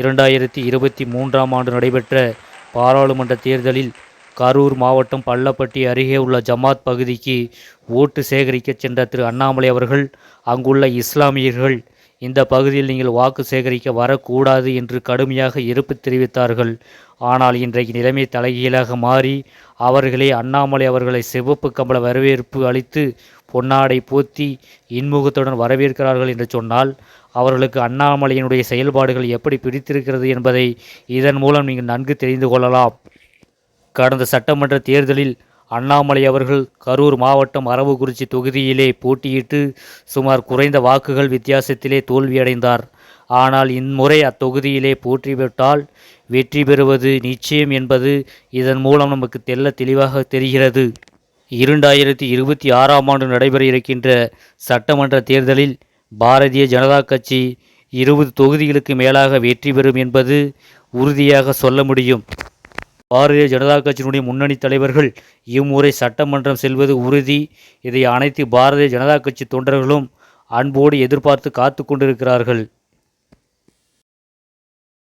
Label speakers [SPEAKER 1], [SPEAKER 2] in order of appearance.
[SPEAKER 1] இரண்டாயிரத்தி இருபத்தி மூன்றாம் ஆண்டு நடைபெற்ற பாராளுமன்ற தேர்தலில் கரூர் மாவட்டம் பள்ளப்பட்டி அருகே உள்ள ஜமாத் பகுதிக்கு ஓட்டு சேகரிக்கச் சென்ற திரு அண்ணாமலை அவர்கள் அங்குள்ள இஸ்லாமியர்கள் இந்த பகுதியில் நீங்கள் வாக்கு சேகரிக்க வரக்கூடாது என்று கடுமையாக எதிர்ப்பு தெரிவித்தார்கள். ஆனால் இன்றைக்கு நிலைமை தலைகீழாக மாறி அவர்களே அண்ணாமலை அவர்களை சிவப்பு கம்பள வரவேற்பு அளித்து பொன்னாடை போத்தி இன்முகத்துடன் வரவேற்கிறார்கள் என்று சொன்னால் அவர்களுக்கு அண்ணாமலையினுடைய செயல்பாடுகள் எப்படி பிடித்திருக்கிறது என்பதை இதன் மூலம் நீங்கள் நன்கு தெரிந்து கொள்ளலாம். கடந்த சட்டமன்ற தேர்தலில் அண்ணாமலை அவர்கள் கரூர் மாவட்டம் அரவக்குறிச்சி தொகுதியிலே போட்டியிட்டு சுமார் குறைந்த வாக்குகள் வித்தியாசத்திலே தோல்வியடைந்தார். ஆனால் இம்முறை அத்தொகுதியிலே போற்றிவிட்டால் வெற்றி பெறுவது நிச்சயம் என்பது இதன் மூலம் நமக்கு தெல்ல தெளிவாக தெரிகிறது. இரண்டாயிரத்தி இருபத்தி ஆறாம் ஆண்டு நடைபெற இருக்கின்ற சட்டமன்ற தேர்தலில் பாரதிய ஜனதா கட்சி இருபது தொகுதிகளுக்கு மேலாக வெற்றி பெறும் என்பது உறுதியாக சொல்ல முடியும். பாரதிய ஜனதா கட்சியினுடைய முன்னணி தலைவர்கள் இம்முறை சட்டமன்றம் செல்வது உறுதி. இதை அனைத்து பாரதிய ஜனதா கட்சி தொண்டர்களும் அன்போடு எதிர்பார்த்து காத்து கொண்டிருக்கிறார்கள்.